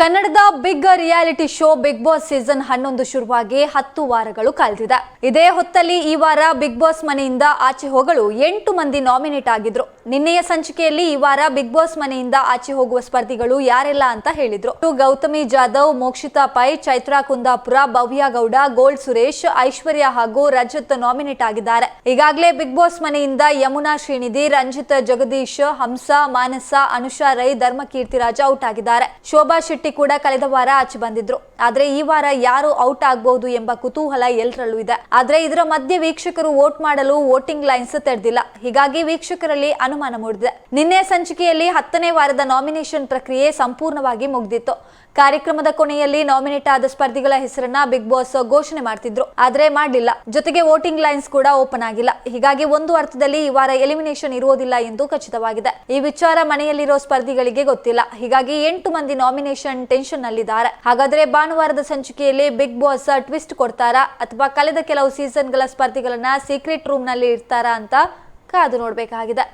ಕನ್ನಡದ big reality show big boss season ಹನ್ನೊಂದು ಶುರುವಾಗಿ ಹತ್ತು ವಾರಗಳು ಕಳೆದಿದೆ. ಇದೇ ಹೊತ್ತಲ್ಲಿ ಈ ವಾರ ಬಿಗ್ ಬಾಸ್ ಮನೆಯಿಂದ ಆಚೆ ಹೋಗಲು ಎಂಟು ಮಂದಿ ನಾಮಿನೇಟ್ ಆಗಿದ್ರು. ನಿನ್ನೆಯ ಸಂಚಿಕೆಯಲ್ಲಿ ಈ ವಾರ ಬಿಗ್ ಬಾಸ್ ಮನೆಯಿಂದ ಆಚೆ ಹೋಗುವ ಸ್ಪರ್ಧಿಗಳು ಯಾರೆಲ್ಲ ಅಂತ ಹೇಳಿದ್ರು. ಗೌತಮಿ ಜಾಧವ್, ಮೋಕ್ಷಿತಾ ಪೈ, ಚೈತ್ರಾ ಕುಂದಾಪುರ, ಭವ್ಯ ಗೌಡ ಗೋಲ್ಡ್ ಸುರೇಶ್, ಐಶ್ವರ್ಯ ಹಾಗೂ ರಜತ್ ನಾಮಿನೇಟ್ ಆಗಿದ್ದಾರೆ. ಈಗಾಗಲೇ ಬಿಗ್ ಬಾಸ್ ಮನೆಯಿಂದ ಯಮುನಾ ಶ್ರೀನಿಧಿ, ರಂಜಿತ್ ಜಗದೀಶ್, ಹಂಸ, ಮಾನಸ, ಅನುಷಾ ರೈ ಧರ್ಮಕೀರ್ತಿರಾಜ್ ಔಟ್ ಆಗಿದ್ದಾರೆ. ಶೋಭಾ ಶೆಟ್ಟಿ ಕೂಡ ಕಳೆದ ವಾರ ಆಚೆ ಬಂದಿದ್ರು. ಆದ್ರೆ ಈ ವಾರ ಯಾರು ಔಟ್ ಆಗಬಹುದು ಎಂಬ ಕುತೂಹಲ ಎಲ್ಲರಲ್ಲೂ ಇದೆ. ಆದ್ರೆ ಇದರ ಮಧ್ಯೆ ವೀಕ್ಷಕರು ವೋಟ್ ಮಾಡಲು ವೋಟಿಂಗ್ ಲೈನ್ಸ್ ತೆರೆದಿಲ್ಲ. ಹೀಗಾಗಿ ವೀಕ್ಷಕರಲ್ಲಿ ಅನುಮಾನ ಮೂಡಿದೆ. ನಿನ್ನೆ ಸಂಚಿಕೆಯಲ್ಲಿ ಹತ್ತನೇ ವಾರದ ನಾಮಿನೇಷನ್ ಪ್ರಕ್ರಿಯೆ ಸಂಪೂರ್ಣವಾಗಿ ಮುಗಿದಿತ್ತು. ಕಾರ್ಯಕ್ರಮದ ಕೊನೆಯಲ್ಲಿ ನಾಮಿನೇಟ್ ಆದ ಸ್ಪರ್ಧಿಗಳ ಹೆಸರನ್ನ ಬಿಗ್ ಬಾಸ್ ಘೋಷಣೆ ಮಾಡ್ತಿದ್ರು. ಆದ್ರೆ ಮಾಡಲಿಲ್ಲ. ಜೊತೆಗೆ ವೋಟಿಂಗ್ ಲೈನ್ಸ್ ಕೂಡ ಓಪನ್ ಆಗಿಲ್ಲ. ಹೀಗಾಗಿ ಒಂದು ಅರ್ಥದಲ್ಲಿ ಈ ವಾರ ಎಲಿಮಿನೇಷನ್ ಇರುವುದಿಲ್ಲ ಎಂದು ಖಚಿತವಾಗಿದೆ. ಈ ವಿಚಾರ ಮನೆಯಲ್ಲಿರೋ ಸ್ಪರ್ಧಿಗಳಿಗೆ ಗೊತ್ತಿಲ್ಲ. ಹೀಗಾಗಿ ಎಂಟು ಮಂದಿ ನಾಮಿನೇಷನ್ ಟೆನ್ಷನ್ ನಲ್ಲಿದ್ದಾರೆ ಹಾಗಾದ್ರೆ ಭಾನುವಾರದ ಸಂಚಿಕೆಯಲ್ಲಿ ಬಿಗ್ ಬಾಸ್ ಟ್ವಿಸ್ಟ್ ಕೊಡ್ತಾರಾ ಅಥವಾ ಕಳೆದ ಕೆಲವು ಸೀಸನ್ಗಳ ಸ್ಪರ್ಧಿಗಳನ್ನ ಸೀಕ್ರೆಟ್ ರೂಮ್ನಲ್ಲಿ ಇರ್ತಾರಾ ಅಂತ ಕಾದು ನೋಡ್ಬೇಕಾಗಿದೆ.